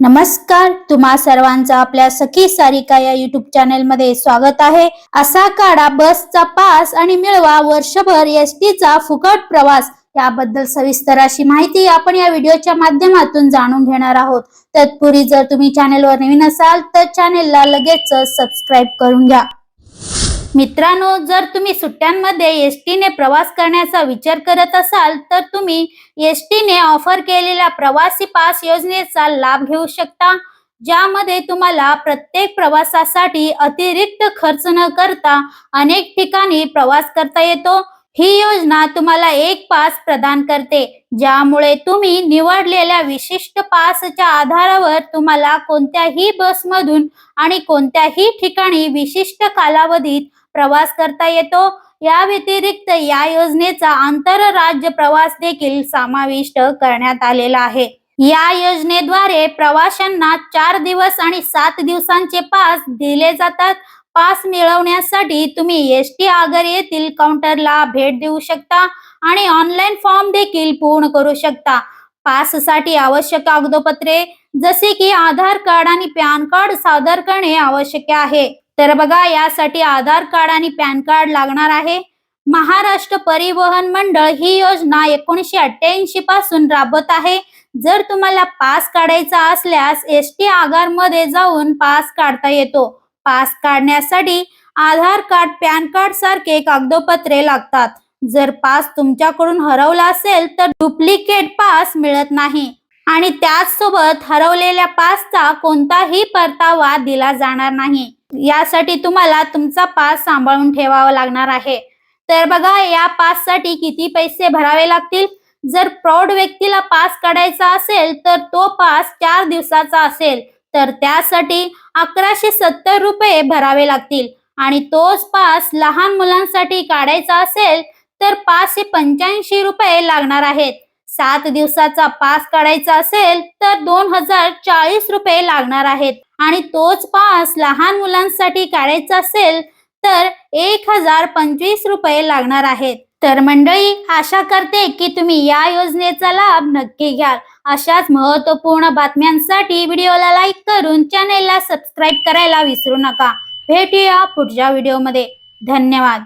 नमस्कार तुम्हा सर्वांचं आपल्या सखी सारिका या युट्यूब चॅनलमध्ये स्वागत आहे. असा काढा बसचा पास आणि मिळवा वर्षभर एस टीचा फुकट प्रवास. याबद्दल सविस्तर अशी माहिती आपण या व्हिडिओच्या माध्यमातून जाणून घेणार आहोत. तत्पूर्वी जर तुम्ही चॅनेलवर नवीन असाल तर चॅनेलला लगेच सबस्क्राईब करून घ्या. मित्रांनो जर तुम्ही सुट्ट्यांमध्ये एस ने प्रवास करण्याचा विचार करत असाल तर तुम्ही एस ने ऑफर केलेल्या प्रवासी पास योजनेचा लाभ घेऊ शकता ज्यामध्ये तुम्हाला प्रत्येक प्रवासासाठी अतिरिक्त खर्च न करता अनेक ठिकाणी प्रवास करता येतो. ही योजना तुम्हाला एक पास प्रदान करते ज्यामुळे तुम्ही निवडलेल्या विशिष्ट पासच्या आधारावर तुम्हाला कोणत्याही बसमधून आणि कोणत्याही ठिकाणी विशिष्ट कालावधीत प्रवास करता येतो. या व्यतिरिक्त या योजनेचा आंतरराज्य प्रवास देखील समाविष्ट करण्यात आलेला आहे. या योजनेद्वारे प्रवाशांना चार दिवस आणि सात दिवसांचे पास दिले जातात. पास मिळवण्यासाठी तुम्ही एस टी आगर येथील काउंटरला भेट देऊ शकता आणि ऑनलाईन फॉर्म देखील पूर्ण करू शकता. पाससाठी आवश्यक कागदपत्रे जसे की आधार कार्ड आणि पॅन कार्ड सादर करणे आवश्यक आहे. तर बघा यासाठी आधार कार्ड आणि पॅन कार्ड लागणार आहे. महाराष्ट्र परिवहन मंडळ ही योजना एकोणीशे अठ्ठ्याऐंशी पासून राबत आहे. जर तुम्हाला पास काढायचा असल्यास एस टी आगारमध्ये जाऊन पास काढता येतो. पास काढण्यासाठी आधार कार्ड पॅन कार्ड सारखे कागदपत्रे लागतात. जर पास तुमच्याकडून हरवला असेल तर डुप्लिकेट पास मिळत नाही. आणि त्याचसोबत हरवलेल्या पासचा कोणताही परतावा दिला जाणार नाही. यासाठी तुम्हाला तुमचा पास सांभाळून ठेवावा लागणार आहे. तर बघा या पाससाठी किती पैसे भरावे लागतील? जर प्रौढ व्यक्तीला पास काढायचा असेल तर तो पास चार दिवसाचा असेल. तर त्यासाठी अकराशे सत्तर रुपये भरावे लागतील. आणि तोच पास लहान मुलांसाठी काढायचा असेल तर पाचशे पंच्याऐंशी रुपये लागणार आहेत. सात दिवसाचा पास काढायचा असेल तर दोन हजार चाळीस रुपये लागणार आहेत. आणि तोच पास लहान मुलांसाठी काढायचा असेल तर एक हजार पंचवीस रुपये लागणार आहेत. तर मंडळी आशा करते की तुम्ही या योजनेचा लाभ नक्की घ्याल. अशाच महत्त्वपूर्ण बातम्यांसाठी व्हिडिओला लाईक करून चॅनेलला सबस्क्राईब करायला विसरू नका. भेटूया पुढच्या व्हिडिओमध्ये. धन्यवाद.